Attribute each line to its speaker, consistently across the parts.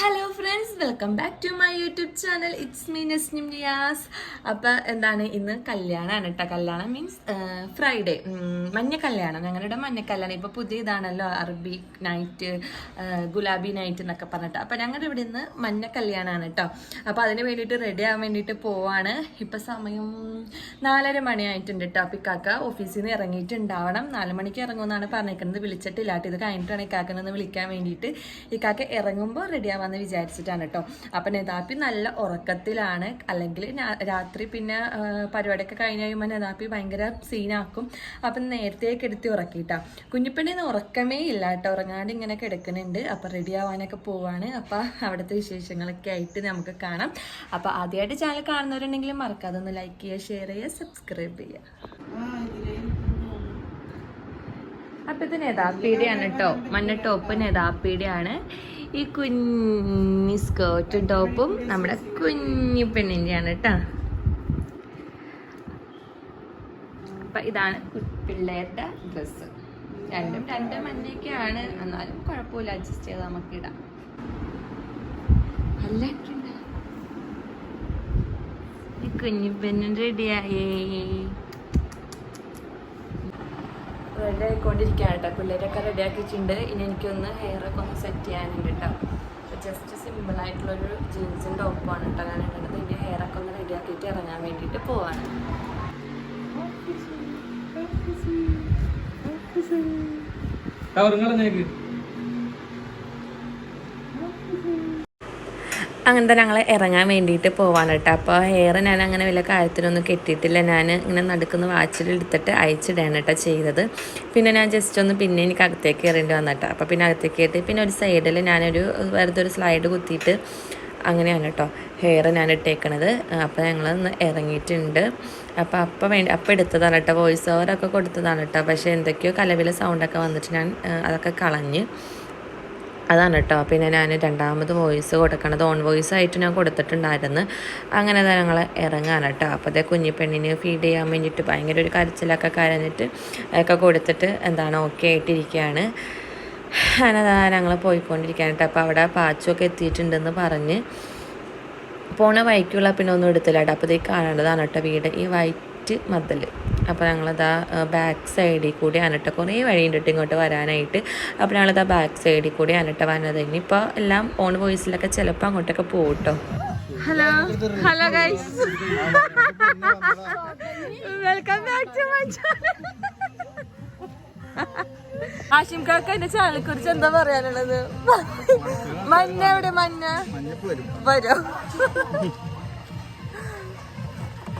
Speaker 1: hello friends welcome back to my YouTube channel it's me Nasnim Niyas appam എന്താണ്? ഇന്ന് കല്യാണമാണ് കേട്ടോ. കല്യാണം മീൻസ് ഫ്രൈഡേ മഞ്ഞ കല്യാണം. ഞങ്ങളുടെ മഞ്ഞ കല്യാണം. ഇപ്പോൾ പുതിയ ഇതാണല്ലോ അറബി നൈറ്റ് ഗുലാബി നൈറ്റ് എന്നൊക്കെ പറഞ്ഞിട്ട്. അപ്പം ഞങ്ങളുടെ ഇവിടെ ഇന്ന് മഞ്ഞ കല്യാണമാണ് കേട്ടോ. അപ്പോൾ അതിന് വേണ്ടിയിട്ട് റെഡി ആവാൻ വേണ്ടിയിട്ട് പോവാണ്. ഇപ്പം സമയം നാലര മണിയായിട്ടുണ്ട് കേട്ടോ. അപ്പം ഇക്കാക്ക ഓഫീസിൽ നിന്ന് ഇറങ്ങിയിട്ടുണ്ടാവണം. നാല് മണിക്ക് ഇറങ്ങുമെന്നാണ് പറഞ്ഞേക്കുന്നത്. വിളിച്ചിട്ടില്ല. കേട്ടോ. ഇത് കഴിഞ്ഞിട്ടാണ് വിളിക്കാൻ വേണ്ടിയിട്ട്. ഇക്കാക്ക ഇറങ്ങുമ്പോൾ റെഡി ആവാന്ന് വിചാരിച്ചിട്ടാണ് കേട്ടോ. അപ്പം നെതാപ്പി നല്ല ഉറക്കത്തിലാണ്. അല്ലെങ്കിൽ രാത്രി പിന്നെ പരിപാടിയൊക്കെ കഴിഞ്ഞ് കഴിയുമ്പോൾ നെതാപ്പി ഭയങ്കര സീനാക്കും അപ്പം നേരത്തെ എടുത്ത് ഉറക്കിട്ടാ കുഞ്ഞിപ്പെണ്ണിന്ന് ഉറക്കമേ ഇല്ല കേട്ടോ. ഉറങ്ങാണ്ട് ഇങ്ങനെ കിടക്കുന്നുണ്ട്. അപ്പം റെഡി ആവാനൊക്കെ പോവാണ്. അപ്പം അവിടുത്തെ വിശേഷങ്ങളൊക്കെ ആയിട്ട് നമുക്ക് കാണാം. അപ്പം ആദ്യമായിട്ട് ചാനൽ കാണുന്നവരുണ്ടെങ്കിൽ മറക്കാതെ ഒന്ന് ലൈക്ക് ചെയ്യുക ഷെയർ ചെയ്യുക സബ്സ്ക്രൈബ് ചെയ്യുക. അപ്പൊ ഇത് നെതാപ്പീടിയാണ് കേട്ടോ. മഞ്ഞ ടോപ്പ് നെതാപ്പീടിയാണ് ഈ കുഞ്ഞി സ്കേർട്ടും ടോപ്പും നമ്മുടെ കുഞ്ഞി പെണ്ണിന്റെയാണ് കേട്ടോ. അപ്പൊ ഇതാണ് പിള്ളേരുടെ ഡ്രസ്സ്. രണ്ടും രണ്ട് മഞ്ഞയൊക്കെയാണ്. എന്നാലും കുഴപ്പമില്ല. അഡ്ജസ്റ്റ് ചെയ്ത് നമുക്ക് ഇടാം. നല്ല കുഞ്ഞി പെണ്ണും റെഡിയായേ റെഡി ആയിക്കൊണ്ടിരിക്കുകയാണ് കേട്ടോ. പിള്ളേരൊക്കെ റെഡി ആക്കിയിട്ടുണ്ട് ഇനി എനിക്കൊന്ന് ഹെയർ ഒക്കെ ഒന്ന് സെറ്റ് ചെയ്യാനുണ്ട് കേട്ടോ. ജസ്റ്റ് സിമ്പിൾ ആയിട്ടുള്ളൊരു ജീൻസും ടോപ്പാണ് കേട്ടോ ഞാൻ ഇടുന്നത്. ഇനി ഹെയർ ഒക്കെ ഒന്ന് റെഡി ആക്കിയിട്ട് ഇറങ്ങാൻ വേണ്ടിയിട്ട് പോവാണ്.
Speaker 2: കവറുകളഞ്ഞേക്ക്
Speaker 1: അങ്ങനത്തെ ഞങ്ങൾ ഇറങ്ങാൻ വേണ്ടിയിട്ട് പോവാണ് കേട്ടോ. അപ്പോൾ ഹെയർ ഞാൻ അങ്ങനെ വലിയ കാര്യത്തിനൊന്നും കെട്ടിയിട്ടില്ല. ഞാൻ ഇങ്ങനെ നടക്കുന്ന വാച്ചിലെടുത്തിട്ട് അയച്ചിടാണ് കേട്ടോ ചെയ്തത്. പിന്നെ ഞാൻ ജസ്റ്റ് ഒന്ന് പിന്നെ എനിക്ക് അകത്തേക്ക് കയറേണ്ടി വന്നിട്ടോ അപ്പോൾ പിന്നെ അകത്തേക്ക് കയറ്റി പിന്നെ ഒരു സൈഡിൽ ഞാനൊരു വെറുതെ ഒരു സ്ലൈഡ് കുത്തിയിട്ട് അങ്ങനെയാണ് കേട്ടോ ഹെയർ ഞാൻ ഇട്ടേക്കണത്. അപ്പോൾ ഞങ്ങൾ ഇറങ്ങിയിട്ടുണ്ട്. അപ്പോൾ അപ്പോൾ വേണ്ടി അപ്പോൾ എടുത്തതാണ് കേട്ടോ. വോയിസ് ഓവറൊക്കെ കൊടുത്തതാണ് കേട്ടോ. പക്ഷേ എന്തൊക്കെയോ കലവിലെ സൗണ്ടൊക്കെ വന്നിട്ട് ഞാൻ അതൊക്കെ കളഞ്ഞ് അതാണ് കേട്ടോ പിന്നെ ഞാൻ രണ്ടാമത് വോയിസ് കൊടുക്കണത്. ഓൺ വോയിസ് ആയിട്ട് ഞാൻ കൊടുത്തിട്ടുണ്ടായിരുന്നു. അങ്ങനെ തന്നെ ഞങ്ങൾ ഇറങ്ങാൻ കേട്ടോ അപ്പോൾ അതേ കുഞ്ഞിപ്പെണ്ണിന് ഫീഡ് ചെയ്യാൻ വേണ്ടിയിട്ട് ഭയങ്കര ഒരു കരച്ചിലൊക്കെ കരഞ്ഞിട്ട് ഒക്കെ കൊടുത്തിട്ട് എന്താണ് ഓക്കെ ആയിട്ടിരിക്കുകയാണ് അങ്ങനെതാ ഞങ്ങൾ പോയിക്കൊണ്ടിരിക്കുകയാണ് കേട്ടോ അപ്പോൾ അവിടെ പാച്ചൊക്കെ എത്തിയിട്ടുണ്ടെന്ന് പറഞ്ഞ് പോണ വഴിക്കുള്ള പിന്നെ ഒന്നും എടുത്തില്ല കേട്ടോ. അപ്പോൾ ഇത് കാണേണ്ടതാണ് കേട്ടോ വീട്. ഈ വൈറ്റ് മതിൽ അപ്പോൾ ഞങ്ങളതാ ബാക്ക് സൈഡിൽ കൂടി അനട്ട കുറേ വഴിയുണ്ട് കേട്ടോ ഇങ്ങോട്ട് വരാനായിട്ട്. അപ്പോൾ ഞങ്ങളതാ ബാക്ക് സൈഡിൽ കൂടി അനട്ട വന്നത്. ഇനിയിപ്പോൾ എല്ലാം ഓൺ വോയിസിലൊക്കെ ചിലപ്പോൾ അങ്ങോട്ടൊക്കെ പോകും കേട്ടോ hello hello guys welcome back to my channel Ashim കാക്ക എന്റെ ചാനലിനെ കുറിച്ച് എന്താ പറയാനുള്ളത്? മഞ്ഞ എവിടെ? മഞ്ഞ? വരും?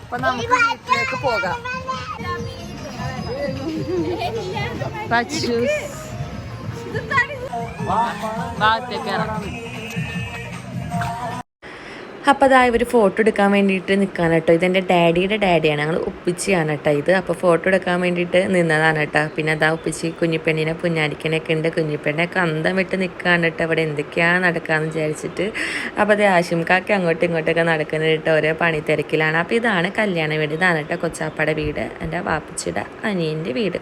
Speaker 1: അപ്പൊ നമുക്ക് വീട്ടിലേക്ക് പോകാം പച്ചൂസ് ഭാഗത്തേക്ക് ഇറങ്ങാം അപ്പോൾ അതാ ഇവർ ഫോട്ടോ എടുക്കാൻ വേണ്ടിയിട്ട് നിൽക്കാൻ കേട്ടോ. ഇതെന്റെ ഡാഡിയുടെ ഡാഡിയാണ് ഞങ്ങൾ ഉപ്പിച്ചിയാണ് കേട്ടോ ഇത്. അപ്പോൾ ഫോട്ടോ എടുക്കാൻ വേണ്ടിയിട്ട് നിന്നതാണ് കേട്ടോ. പിന്നെ അതാ ഉപ്പിച്ചി കുഞ്ഞിപ്പെണ്ണിനെ പുഞ്ഞാടിക്കണൊക്കെ ഉണ്ട്. കുഞ്ഞിപ്പെണ്ണൊക്കെ കന്തം വിട്ട് നിൽക്കാണ് കേട്ടോ. അവിടെ എന്തൊക്കെയാണ് നടക്കാന്ന് വിചാരിച്ചിട്ട്. അപ്പോൾ അത് ആശുംകാക്ക് അങ്ങോട്ടും ഇങ്ങോട്ടൊക്കെ നടക്കുന്നത് കേട്ടോ. ഓരോ പണി തിരക്കിലാണ്. അപ്പോൾ ഇതാണ് കല്യാണ വീട്. ഇതാണ് കേട്ടോ കൊച്ചാപ്പയുടെ വീട്. എന്റെ വാപ്പച്ചിയുടെ അനിയന്റെ വീട്.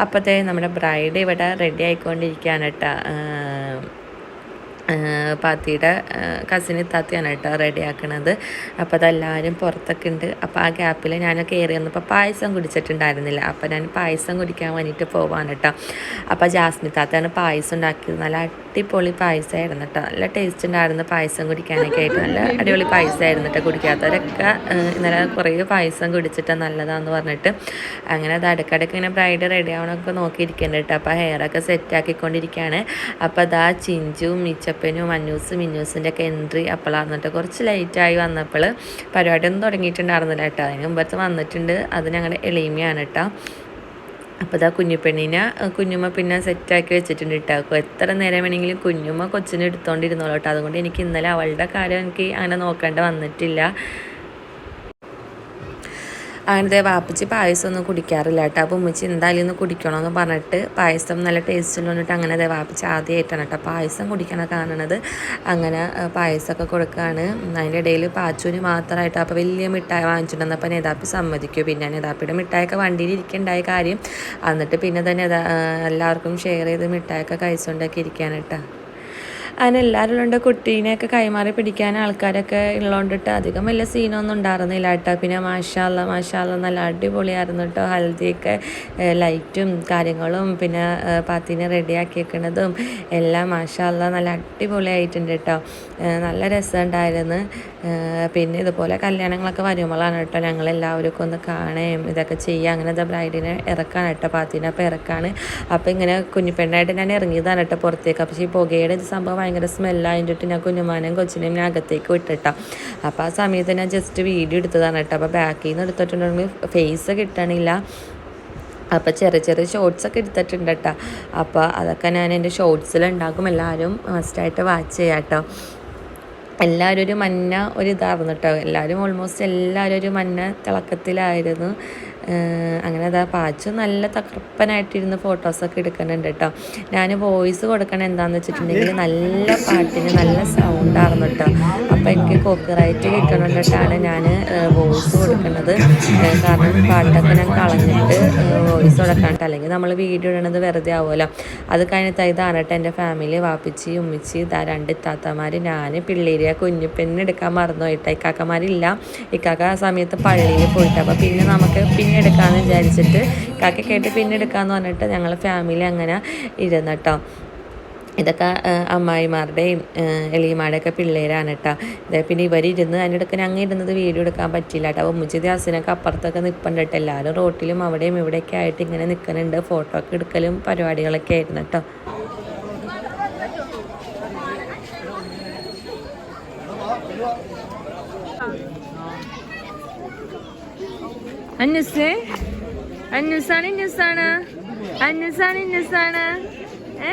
Speaker 1: അപ്പോഴത്തെ നമ്മുടെ ബ്രൈഡ് ഇവിടെ റെഡി ആയിക്കൊണ്ടിരിക്കുകയാണ് കേട്ടോ. പാത്തിയുടെ കസിൻ ഇത്താത്തിയാണ് കേട്ടോ റെഡി ആക്കണത്. അപ്പോൾ അതെല്ലാവരും പുറത്തൊക്കെ ഉണ്ട്. അപ്പോൾ ആ ഗ്യാപ്പിൽ ഞാൻ കയറി വന്നപ്പോൾ പായസം കുടിച്ചിട്ടുണ്ടായിരുന്നില്ല. അപ്പോൾ ഞാൻ പായസം കുടിക്കാൻ വേണ്ടിയിട്ട് പോവാണ് കേട്ടോ. അപ്പോൾ ജാസ്മി താത്തയാണ് പായസം ഉണ്ടാക്കിയത്. നല്ല അടിപൊളി പായസമായിരുന്നു കേട്ടോ. നല്ല ടേസ്റ്റ് ഉണ്ടായിരുന്നു പായസം കുടിക്കാനൊക്കെ ആയിട്ട്. നല്ല അടിപൊളി പായസമായിരുന്നു കേട്ടോ കുടിക്കാത്തവരൊക്കെ. ഇന്നലെ കുറേ പായസം കുടിച്ചിട്ട് നല്ലതാന്ന് പറഞ്ഞിട്ട് അങ്ങനെ അത് അടുക്കടക്ക് ഇങ്ങനെ ബ്രൈഡ് റെഡി ആവണമൊക്കെ നോക്കിയിരിക്കുന്നുണ്ട് കേട്ടോ. അപ്പോൾ ഹെയറൊക്കെ സെറ്റ് ആക്കിക്കൊണ്ടിരിക്കുകയാണ് അപ്പോൾ അതാ ചിഞ്ചും മിച്ചപ്പനും അന്നൂസും മിന്നൂസിന്റെ ഒക്കെ എൻട്രി അപ്പോഴാണ് കേട്ടോ. കുറച്ച് ലേറ്റായി വന്നപ്പോൾ പരിപാടി ഒന്നും തുടങ്ങിയിട്ടുണ്ടായിരുന്നില്ല കേട്ടോ. അതിന് മുമ്പത്ത് വന്നിട്ടുണ്ട്. അത് ഞങ്ങളുടെ എളിമയാണ് കേട്ടോ. അപ്പോൾ ഇതാ കുഞ്ഞുപെണ്ണിനെ കുഞ്ഞുമ്മ പിന്നെ സെറ്റാക്കി വെച്ചിട്ടുണ്ട് ഇട്ടാക്കും എത്ര നേരം വേണമെങ്കിലും കുഞ്ഞുമ്മ കൊച്ചിനെ എടുത്തുകൊണ്ടിരുന്നോളൂ കേട്ടോ അതുകൊണ്ട് എനിക്ക് ഇന്നലെ അവളുടെ കാര്യം എനിക്ക് അങ്ങനെ നോക്കേണ്ട വന്നിട്ടില്ല. അങ്ങനത്തെ വാപ്പിച്ച് പായസം ഒന്നും കുടിക്കാറില്ല കേട്ടോ. അപ്പോൾ ഉമ്മച്ചി എന്തായാലും ഒന്ന് കുടിക്കണമെന്ന് പറഞ്ഞിട്ട് പായസം നല്ല ടേസ്റ്റിൽ വന്നിട്ട് അങ്ങനെ ദേ വാപ്പിച്ച് ആദ്യമായിട്ടാണ് കേട്ടോ പായസം കുടിക്കണ കാണണത്. അങ്ങനെ പായസമൊക്കെ കൊടുക്കുകയാണ് അതിന്റെ ഇടയിൽ പാച്ചുവിന് മാത്രമായിട്ട് അപ്പോൾ വലിയ മിഠായി വാങ്ങിച്ചിട്ടുണ്ടെന്ന് അപ്പോൾ നേതാപ്പി സമ്മതിക്കും. പിന്നെ നേതാപ്പിയുടെ മിഠായൊക്കെ വണ്ടിയിൽ ഇരിക്കേണ്ടായ കാര്യം. എന്നിട്ട് പിന്നെ തന്നെ എല്ലാവർക്കും ഷെയർ ചെയ്ത് മിഠായൊക്കെ കഴിച്ചുകൊണ്ടൊക്കെ ഇരിക്കാനായിട്ടാ അങ്ങനെ എല്ലാവരും ഉണ്ട്. കുട്ടീനെയൊക്കെ കൈമാറി പിടിക്കാൻ ആൾക്കാരൊക്കെ ഉള്ളതുകൊണ്ടിട്ട് അധികം വലിയ സീനൊന്നും ഉണ്ടായിരുന്നില്ല കേട്ടോ പിന്നെ മാഷാല്ല മാഷാല്ല നല്ല അടിപൊളിയായിരുന്നു കേട്ടോ ഹൽദിയൊക്കെ ലൈറ്റും കാര്യങ്ങളും പിന്നെ പാത്തിനെ റെഡിയാക്കി വെക്കണതും എല്ലാം മാഷാല്ല നല്ല അടിപൊളിയായിട്ടുണ്ട് കേട്ടോ നല്ല രസമുണ്ടായിരുന്നു. പിന്നെ ഇതുപോലെ കല്യാണങ്ങളൊക്കെ വരുമ്പോഴാണ് കേട്ടോ ഞങ്ങൾ എല്ലാവർക്കും ഒന്ന് കാണുകയും ഇതൊക്കെ ചെയ്യുക അങ്ങനെ ഇതാ ബ്രൈഡിനെ ഇറക്കാണ് കേട്ടോ പാത്തിനെ അപ്പോൾ ഇറക്കാണ്. അപ്പോൾ ഇങ്ങനെ കുഞ്ഞിപ്പെണ്ണായിട്ട് ഞാൻ ഇറങ്ങിയതാണ് കേട്ടോ പുറത്തേക്ക്. അപ്പോൾ ഈ പുകയുടെ ഇത് സംഭവം ഭയങ്കര സ്മെല്ലായിട്ട് ഞാൻ കുഞ്ഞുമാനെയും കൊച്ചിനെയും ഞാൻ അകത്തേക്ക് വിട്ടിട്ടാ. അപ്പോൾ ആ സമയത്ത് ഞാൻ ജസ്റ്റ് വീഡിയോ എടുത്തതാണ് കേട്ടോ. അപ്പോൾ ബാക്കിൽ നിന്ന് എടുത്തിട്ടുണ്ടെങ്കിൽ ഫേസ് കിട്ടണില്ല. അപ്പോൾ ചെറിയ ചെറിയ ഷോർട്സ് ഒക്കെ എടുത്തിട്ടുണ്ട് കേട്ടോ. അപ്പോൾ അതൊക്കെ ഞാൻ എന്റെ ഷോർട്സിൽ ഉണ്ടാക്കും. എല്ലാവരും മസ്റ്റായിട്ട് വാച്ച് ചെയ്യാം കേട്ടോ. എല്ലാവരും ഒരു മഞ്ഞ ഒരു ഇതായിരുന്നു കേട്ടോ. എല്ലാവരും ഓൾമോസ്റ്റ് എല്ലാവരും ഒരു മഞ്ഞ തിളക്കത്തിലായിരുന്നു. അങ്ങനെ അതാ പാച്ചു നല്ല തകർപ്പനായിട്ടിരുന്ന് ഫോട്ടോസൊക്കെ എടുക്കുന്നുണ്ട് കേട്ടോ ഞാൻ വോയിസ് കൊടുക്കണ എന്താണെന്ന് വെച്ചിട്ടുണ്ടെങ്കിൽ നല്ല പാട്ടിന് നല്ല സൗണ്ടായിരുന്നു കേട്ടോ അപ്പോൾ എനിക്ക് കോപ്പിറൈറ്റ് കിട്ടണമെന്നിട്ടാണ് ഞാൻ വോയിസ് കൊടുക്കുന്നത് കാരണം പാട്ടൊക്കെ ഞാൻ കളഞ്ഞിട്ട് വോയിസ് കൊടുക്കാണ്ട്. അല്ലെങ്കിൽ നമ്മൾ വീഡിയോ ഇടണത് വെറുതെ ആവുമല്ലോ. അത് കഴിഞ്ഞിട്ട് ഇതാണ് കേട്ടോ എന്റെ ഫാമിലി. വാപ്പിച്ചി ഉമ്മിച്ചി ഇതാ രണ്ട് ഇത്താത്തമാർ ഞാൻ പിള്ളേരിയ കുഞ്ഞുപെണ്ണെടുക്കാൻ മറന്നു പോയിട്ട് ഇക്കാക്കമാരില്ല. ഇക്കാക്ക ആ സമയത്ത് പള്ളിയിൽ പോയിട്ട്. അപ്പോൾ പിന്നെ നമുക്ക് പിന്നെ എടുക്കാമെന്ന് വിചാരിച്ചിട്ട് കാക്ക കേട്ട് പിന്നെ എടുക്കാമെന്ന് പറഞ്ഞിട്ട് ഞങ്ങൾ ഫാമിലി അങ്ങനെ ഇരുന്നു കേട്ടോ ഇതൊക്കെ അമ്മായിമാരുടെയും എളിയമാരുടെയൊക്കെ പിള്ളേരാണ് കേട്ടോ പിന്നെ ഇവരിരുന്ന് അതിന്റെ ഇടയ്ക്ക് ഞങ്ങൾ ഇരുന്നത് വീഡിയോ എടുക്കാൻ പറ്റില്ല കേട്ടോ ഉമ്മച്ചി ദ്യാസിനൊക്കെ അപ്പുറത്തൊക്കെ നിൽപ്പുണ്ട് കേട്ടോ എല്ലാവരും റോട്ടിലും അവിടെയും ഇവിടെയൊക്കെ ആയിട്ട് ഇങ്ങനെ നിൽക്കുന്നുണ്ട് ഫോട്ടോ ഒക്കെ എടുക്കലും പരിപാടികളൊക്കെ ആയിരുന്നു കേട്ടോ അന്നുസേ. അന്നസാണ് ഇന്നസാണ്. അന്നസാണ് ഇന്നസാണ്. ഏ?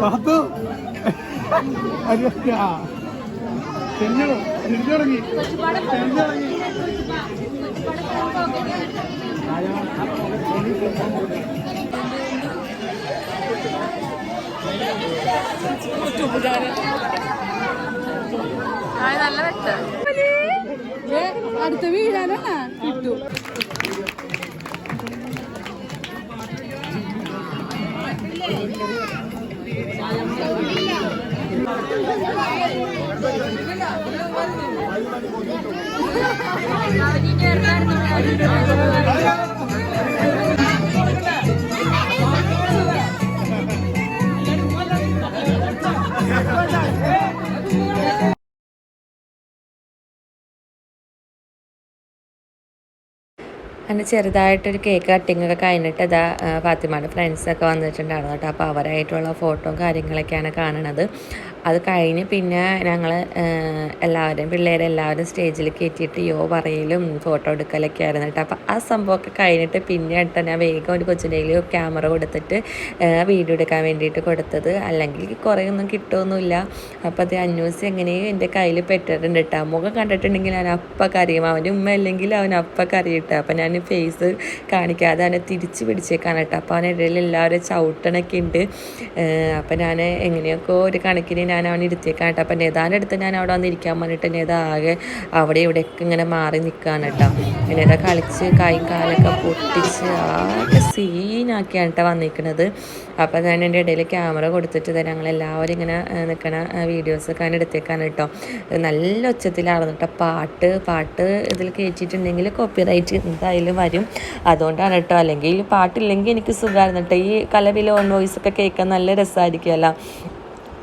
Speaker 2: പാത്തു. തിരിഞ്ഞിറങ്ങി. തിരിഞ്ഞിറങ്ങി
Speaker 1: നല്ല വ്യക്തം
Speaker 3: അടുത്ത വീഴാനാണ് കിട്ടു
Speaker 1: അങ്ങനെ ചെറുതായിട്ടൊരു കേക്ക് കട്ടിങ്ങൊക്കെ കഴിഞ്ഞിട്ട് അതാ ഫാത്തിമയുടെ ഫ്രണ്ട്സൊക്കെ വന്നിട്ടുണ്ടായിരുന്നു കേട്ടോ. അപ്പോൾ അവരായിട്ടുള്ള ഫോട്ടോ കാര്യങ്ങളൊക്കെയാണ് കാണണത്. അത് കഴിഞ്ഞ് പിന്നെ ഞങ്ങൾ എല്ലാവരും പിള്ളേരെ എല്ലാവരും സ്റ്റേജിൽ കയറ്റിയിട്ട് യോ പറയലും ഫോട്ടോ എടുക്കലൊക്കെ ആയിരുന്നു കേട്ടോ. അപ്പോൾ ആ സംഭവമൊക്കെ കഴിഞ്ഞിട്ട് പിന്നെ കേട്ടോ ഞാൻ വേഗം ഒരു കൊച്ചിന്റെ ക്യാമറ കൊടുത്തിട്ട് വീഡിയോ എടുക്കാൻ വേണ്ടിയിട്ട് കൊടുത്തത്. അല്ലെങ്കിൽ കുറേ ഒന്നും കിട്ടുമൊന്നുമില്ല അപ്പോൾ അത് അന്വേഷിച്ച് എങ്ങനെയും എന്റെ കയ്യിൽ പെട്ടിട്ടുണ്ട് കേട്ടോ മുഖം കണ്ടിട്ടുണ്ടെങ്കിൽ ഞാൻ അപ്പം കറിയും അവന്റെ ഉമ്മ അല്ലെങ്കിൽ അവൻ അപ്പം കറിയിട്ട അപ്പം ഞാൻ ഫേസ് കാണിക്കാതെ അവനെ തിരിച്ച് പിടിച്ചേക്കാണ് കേട്ടോ അപ്പോൾ അവനിടയിൽ എല്ലാവരും ചവിട്ടണൊക്കെ ഉണ്ട്. അപ്പം ഞാൻ എങ്ങനെയൊക്കെ ഒരു കണക്കിന് ഞാൻ അവനെ ഇരുത്തിയേക്കാൻ കേട്ടോ. അപ്പം നേതാന്റെ അടുത്ത് ഞാൻ അവിടെ വന്ന് ഇരിക്കാൻ പറഞ്ഞിട്ട് നേതാ ആകെ അവിടെ ഇവിടെയൊക്കെ ഇങ്ങനെ മാറി നിൽക്കുകയാണ് കേട്ടോ. നേതാ കളിച്ച് കൈയും കാലൊക്കെ പൊട്ടിച്ച് ആകെ സീനാക്കിയാണ് കേട്ടോ വന്നിരിക്കുന്നത് അപ്പം ഞാൻ എന്റെ ഇടയിൽ ക്യാമറ കൊടുത്തിട്ട് ഞങ്ങളെല്ലാവരും ഇങ്ങനെ നിൽക്കണ വീഡിയോസ് അങ്ങനെ എടുത്തേക്കാണ് കേട്ടോ. നല്ല ഒച്ചത്തിലാണ് കേട്ടോ. പാട്ട് പാട്ട് ഇതിൽ കയറ്റിയിട്ടുണ്ടെങ്കിൽ കോപ്പി റൈറ്റ് എന്തായാലും വരും. അതുകൊണ്ടാണ് കേട്ടോ. അല്ലെങ്കിൽ പാട്ടില്ലെങ്കിൽ എനിക്ക് സുഖമായിരുന്നു കേട്ടോ. ഈ കലവിലെ ഓൺ വോയിസ് ഒക്കെ കേൾക്കാൻ നല്ല രസമായിരിക്കുമല്ലോ.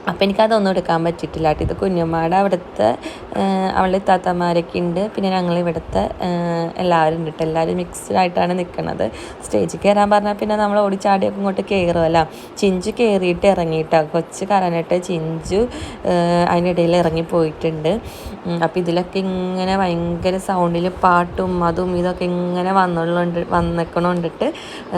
Speaker 1: അപ്പം എനിക്കതൊന്നും എടുക്കാൻ പറ്റിയിട്ടില്ല. കേട്ടോ ഇത് കുഞ്ഞമ്മയുടെ അവിടുത്തെ അവളുടെ താത്തമാരൊക്കെ ഉണ്ട്. പിന്നെ ഞങ്ങൾ ഇവിടുത്തെ എല്ലാവരും ഉണ്ട് കേട്ടോ എല്ലാവരും മിക്സ്ഡ് ആയിട്ടാണ് നിൽക്കുന്നത് സ്റ്റേജിൽ കയറാൻ പറഞ്ഞാൽ പിന്നെ നമ്മൾ ഓടിച്ചാടിയൊക്കെ ഇങ്ങോട്ട് കയറുമല്ലോ ചിഞ്ചു കയറിയിട്ട് ഇറങ്ങിയിട്ടോ. കൊച്ച് കറന്നിട്ട് ചിഞ്ചു അതിനിടയിൽ ഇറങ്ങിപ്പോയിട്ടുണ്ട് അപ്പോൾ ഇതിലൊക്കെ ഇങ്ങനെ ഭയങ്കര സൗണ്ടിൽ പാട്ടും അതും ഇതൊക്കെ ഇങ്ങനെ വന്നുള്ളതുകൊണ്ട് വന്നിക്കണോണ്ടിട്ട്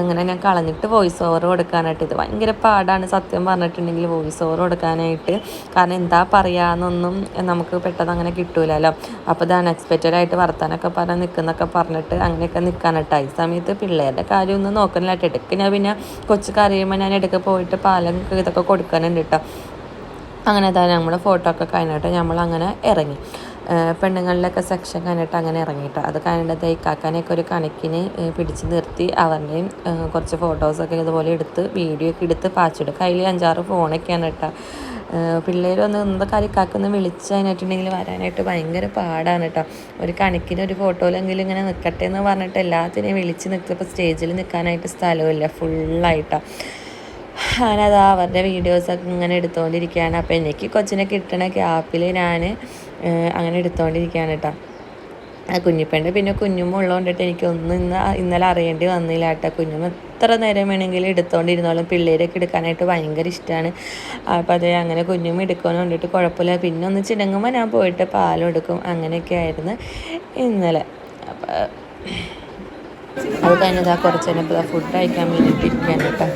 Speaker 1: ഇങ്ങനെ ഞാൻ കളഞ്ഞിട്ട് വോയിസ് ഓവർ കൊടുക്കാനായിട്ട് ഇത് ഭയങ്കര പാടാണ്. സത്യം പറഞ്ഞിട്ടുണ്ടെങ്കിൽ വോയിസ് ഓവർ കൊടുക്കാനായിട്ട് കാരണം എന്താ പറയാന്നൊന്നും നമുക്ക് പെട്ടെന്ന് അങ്ങനെ കിട്ടൂലല്ലോ. അപ്പോൾ ഇത് അൺഎക്സ്പെക്റ്റഡ് ആയിട്ട് വർത്താനൊക്കെ പറഞ്ഞ് നിൽക്കുന്നൊക്കെ പറഞ്ഞിട്ട് അങ്ങനെയൊക്കെ നിൽക്കാനായിട്ട് ഈ സമയത്ത് പിള്ളേരുടെ കാര്യമൊന്നും നോക്കുന്നില്ല കേട്ടോ. ഇടയ്ക്ക് ഞാൻ പിന്നെ കൊച്ചു കറിയുമ്പോൾ ഞാൻ ഇടയ്ക്ക് പോയിട്ട് പാലം ഇതൊക്കെ കൊടുക്കാനുണ്ട് കേട്ടോ. അങ്ങനെ തന്നെ നമ്മുടെ ഫോട്ടോ ഒക്കെ കഴിഞ്ഞിട്ട് നമ്മൾ അങ്ങനെ ഇറങ്ങി. പെണ്ണുങ്ങളിലൊക്കെ സെക്ഷൻ കഴിഞ്ഞിട്ട് അങ്ങനെ ഇറങ്ങിയിട്ട് അത് കഴിഞ്ഞിട്ട് ഇക്കാക്കാനെയൊക്കെ ഒരു കണക്കിന് പിടിച്ച് നിർത്തി അവരുടെയും കുറച്ച് ഫോട്ടോസൊക്കെ ഇതുപോലെ എടുത്ത് വീഡിയോ ഒക്കെ എടുത്ത് പാച്ചിടും. കയ്യിൽ അഞ്ചാറ് ഫോണൊക്കെയാണ് കേട്ടോ. പിള്ളേർ വന്ന് ഇന്നത്തെ കളിക്കാക്കൊന്ന് വിളിച്ചതിനായിട്ടുണ്ടെങ്കിൽ വരാനായിട്ട് ഭയങ്കര പാടാണ് കേട്ടോ. ഒരു കണക്കിന് ഒരു ഫോട്ടോയിലെങ്കിലും ഇങ്ങനെ നിൽക്കട്ടെ എന്ന് പറഞ്ഞിട്ട് എല്ലാത്തിനെയും വിളിച്ച് നിൽക്കുമ്പോൾ സ്റ്റേജിൽ നിൽക്കാനായിട്ട് സ്ഥലമില്ല ഫുള്ളായിട്ടാണ് ഞാനത് അവരുടെ വീഡിയോസൊക്കെ ഇങ്ങനെ എടുത്തുകൊണ്ടിരിക്കുകയാണ് അപ്പോൾ എനിക്ക് കൊച്ചിനെ കിട്ടണ ക്യാപ്പിൽ ഞാൻ അങ്ങനെ എടുത്തുകൊണ്ടിരിക്കുകയാണ് കേട്ടോ ആ കുഞ്ഞിപ്പേന്റെ പിന്നെ കുഞ്ഞുമ്മ ഉള്ളതുകൊണ്ടിട്ട് എനിക്കൊന്നും ഇന്ന് ഇന്നലെ അറിയേണ്ടി വന്നില്ല കേട്ടോ കുഞ്ഞുമ്മ എത്ര നേരം വേണമെങ്കിലും എടുത്തുകൊണ്ടിരുന്നോളും പിള്ളേരൊക്കെ എടുക്കാനായിട്ട് ഭയങ്കര ഇഷ്ടമാണ് അപ്പോൾ അത് അങ്ങനെ കുഞ്ഞുമ്മ എടുക്കുമെന്ന് കൊണ്ടിട്ട് കുഴപ്പമില്ല. പിന്നെ ഒന്ന് ചിണങ്ങുമ്പോൾ ഞാൻ പോയിട്ട് പാലും എടുക്കും. അങ്ങനെയൊക്കെ ആയിരുന്നു ഇന്നലെ. അപ്പോൾ അത് കഴിഞ്ഞതാ കുറച്ച് കഴിഞ്ഞപ്പോൾ ഫുഡ് കഴിക്കാൻ വേണ്ടിയിട്ട് ഇരിക്കാൻ കേട്ടോ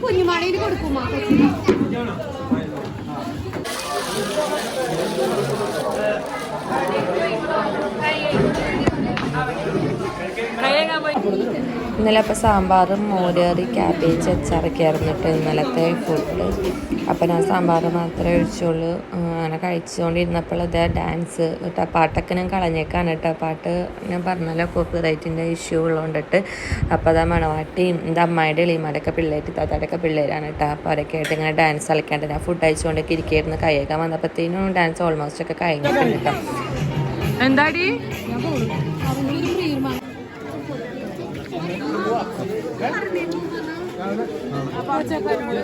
Speaker 3: കുഞ്ഞുമാണെങ്കിൽ നീ Thank you.
Speaker 1: ഇന്നലെ അപ്പോൾ സാമ്പാറും മോരേറി ക്യാബേജ് അച്ചാറൊക്കെ ഇറങ്ങിയിട്ട് ഇന്നലത്തെ ഫുഡ് അപ്പം ഞാൻ സാമ്പാർ മാത്രമേ ഒഴിച്ചുള്ളൂ. അങ്ങനെ കഴിച്ചുകൊണ്ടിരുന്നപ്പോൾ അതേ ഡാൻസ് കേട്ടോ പാട്ടൊക്കെ ഞാൻ കളഞ്ഞേക്കാണ് കേട്ടോ. പാട്ട് ഞാൻ പറഞ്ഞല്ലോ കോപ്പി റൈറ്റിന്റെ ഇഷ്യൂ ഉള്ളതുകൊണ്ടിട്ട്. അപ്പോൾ അതാ മണവാട്ടിയും എന്റെ അമ്മായിയുടെ എളിയമാരൊക്കെ പിള്ളേർ താത്താടൊക്കെ പിള്ളേരാണ് കേട്ടോ. അപ്പോൾ അവരൊക്കെ ആയിട്ട് ഇങ്ങനെ ഡാൻസ് കളിക്കാണ്ട് ഞാൻ ഫുഡ് അയച്ചുകൊണ്ടൊക്കെ ഇരിക്കുകയായിരുന്നു. കയ്യേക്കാൻ വന്നപ്പോഴത്തേനും ഡാൻസ് ഓൾമോസ്റ്റ് ഒക്കെ കഴിഞ്ഞിട്ടുണ്ട് കേട്ടോ.
Speaker 4: എന്താടി? 我这个我